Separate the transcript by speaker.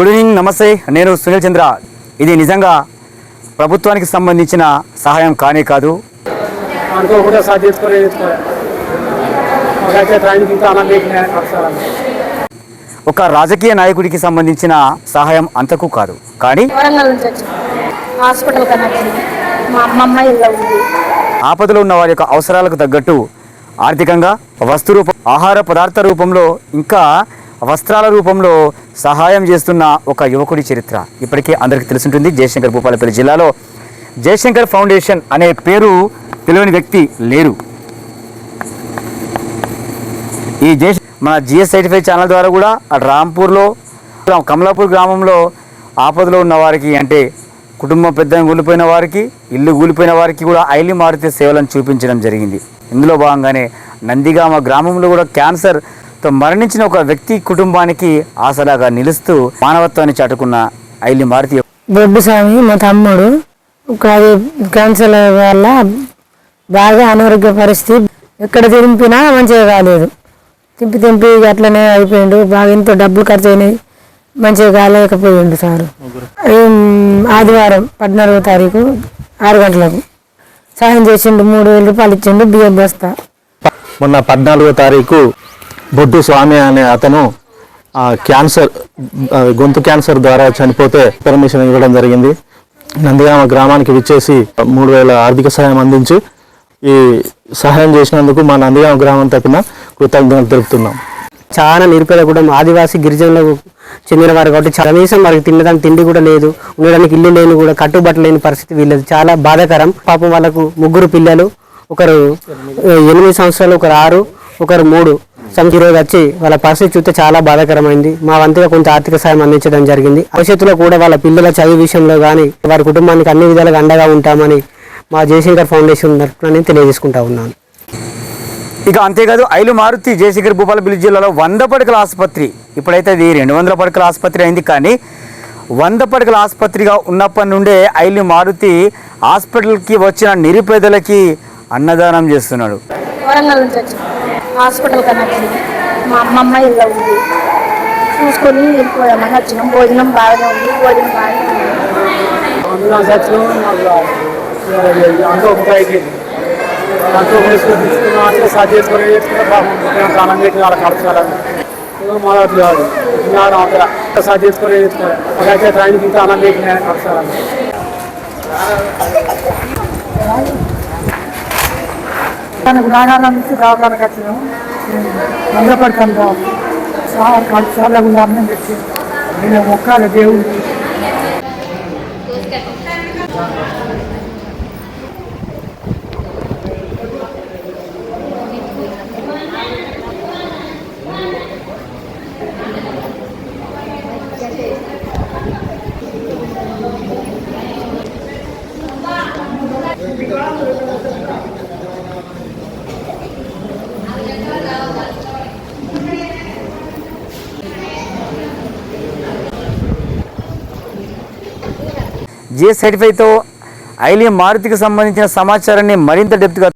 Speaker 1: Good evening నమస్తే. నేను సునీల్ చంద్ర. ఇది నిజంగా ప్రభుత్వానికి సంబంధించిన సహాయం కానే కాదు.
Speaker 2: అనుకోకుండా
Speaker 1: ఒక రాజకీయ నాయకుడికి సంబంధించిన సహాయం అంతకు కాదు. కానీ ఆపదలో ఉన్న వారి యొక్క అవసరాలకు తగ్గట్టు ఆర్థికంగా వస్తు రూపం ఆహార పదార్థ రూపంలో ఇంకా వస్త్రాల రూపంలో సహాయం చేస్తున్న ఒక యువకుడి చరిత్ర ఇప్పటికే అందరికీ తెలుసుంటుంది. జయశంకర్ భూపాలపల్లి జిల్లాలో జయశంకర్ ఫౌండేషన్ అనే పేరు తెలియని వ్యక్తి లేరు. ఈ జయ మన జిఎస్ సర్టిఫై ఛానల్ ద్వారా కూడా రాంపూర్లో కమలాపూర్ గ్రామంలో ఆపదలో ఉన్న వారికి అంటే కుటుంబం పెద్ద కూలిపోయిన వారికి ఇల్లు కూలిపోయిన వారికి కూడా ఐలి మారుతి సేవలను చూపించడం జరిగింది. ఇందులో భాగంగానే నందిగామ గ్రామంలో కూడా క్యాన్సర్ మరణించిన ఒక వ్యక్తి కుటుంబానికి ఆసరాగా నిలుస్తూ మానవత్వాన్ని చాటుకున్న ఐలి మారుతి.
Speaker 3: బొడ్డు స్వామి మా తమ్ముడు ఒక అది క్యాన్సర్ వల్ల బాగా అనారోగ్య పరిస్థితి. ఎక్కడ తింపినా మంచిగా కాలేదు. తింపి తింపి అట్లనే అయిపోయిండు. బాగా ఎంతో డబ్బులు ఖర్చు అయినాయి. మంచిగా కాలేకపోయిండు సారు. ఆదివారం పద్నాలుగో తారీఖు ఆరు గంటలకు సాయం చేసిండు. మూడు వేల రూపాయలు ఇచ్చిండు బియ్యం బస్తా.
Speaker 4: మొన్న పద్నాలుగో తారీఖు బొడ్డు స్వామి అనే అతను ఆ, క్యాన్సర్ గొంతు క్యాన్సర్ ద్వారా చనిపోతే పర్మిషన్ ఇవ్వడం జరిగింది. నందిగామ గ్రామానికి విచ్చేసి మూడు వేల ఆర్థిక సహాయం అందించి ఈ సహాయం చేసినందుకు మా నందిగామ గ్రామం తరపున కృతజ్ఞతలు తెలుపుతున్నాం.
Speaker 5: చాలా నిరుపేద కూడా ఆదివాసీ గిరిజనులకు చెందిన వారు కాబట్టి చాలా- కనీసం వారికి తినడానికి తిండి కూడా లేదు. ఉండడానికి ఇల్లు లేని కూడా కట్టుబట్ట లేని పరిస్థితి వీళ్ళది. చాలా బాధాకరం. పాపం వాళ్ళకు ముగ్గురు పిల్లలు ఒకరు ఎనిమిది సంవత్సరాలు ఒకరు ఆరు ఒకరు మూడు. సంఖ్య ఈరోజు వచ్చి వాళ్ళ పరిస్థితి చూస్తే చాలా బాధాకరమైంది. మా వంతుగా కొంత ఆర్థిక సాయం అందించడం జరిగింది. భవిష్యత్తులో కూడా వాళ్ళ పిల్లల చదువు విషయంలో కానీ వారి కుటుంబానికి అన్ని విధాలుగా అండగా ఉంటామని మా జయశంకర్ ఫౌండేషన్ తరఫున నేను తెలియజేసుకుంటా ఉన్నాను.
Speaker 1: ఇక అంతేకాదు ఐలు మారుతి జయశంకర్ భూపాలపల్లి జిల్లాలో వంద పడకల ఆసుపత్రి. ఇప్పుడైతే అది రెండు వందల పడకల ఆసుపత్రి అయింది కానీ వంద పడకల ఆసుపత్రిగా ఉన్నప్పటి నుండే ఐలు మారుతి హాస్పిటల్కి వచ్చిన నిరుపేదలకి అన్నదానం చేస్తున్నాడు.
Speaker 6: వరంగల్ నుంచి హాస్పిటల్ కన్నా మా అమ్మమ్మ ఇల్లు ఉంది. చూసుకొని వెళ్ళిపోయామని వచ్చినాం. భోజనం బాగానే ఉంది. భోజనం బాగానే ఉంది.
Speaker 2: అంబులెన్స్ వచ్చినాం మళ్ళీ అనుకోకుండా అయిపోయింది అనుకోకుండా తీసుకొని తీసుకున్నాం బాగుంటుంది అన్నం పెట్టి వాళ్ళ కడతాలని మొదటి కాదు. జ్ఞానం అక్కడ సాధ్యతకొని మాకైతే ట్రైన్కి ఇంకా అన్నం లేకుండా కడతాలని తనకు నాగాల నుంచి రావడానికి వచ్చినాం మందపడతాను చాలా చాలా అన్నం పెట్టి నేను మొక్కాలి దేవుడికి.
Speaker 1: జిఎస్ సర్టిఫైతో ఐలియం మారుతికి సంబంధించిన సమాచారాన్ని మరింత డెప్త్గా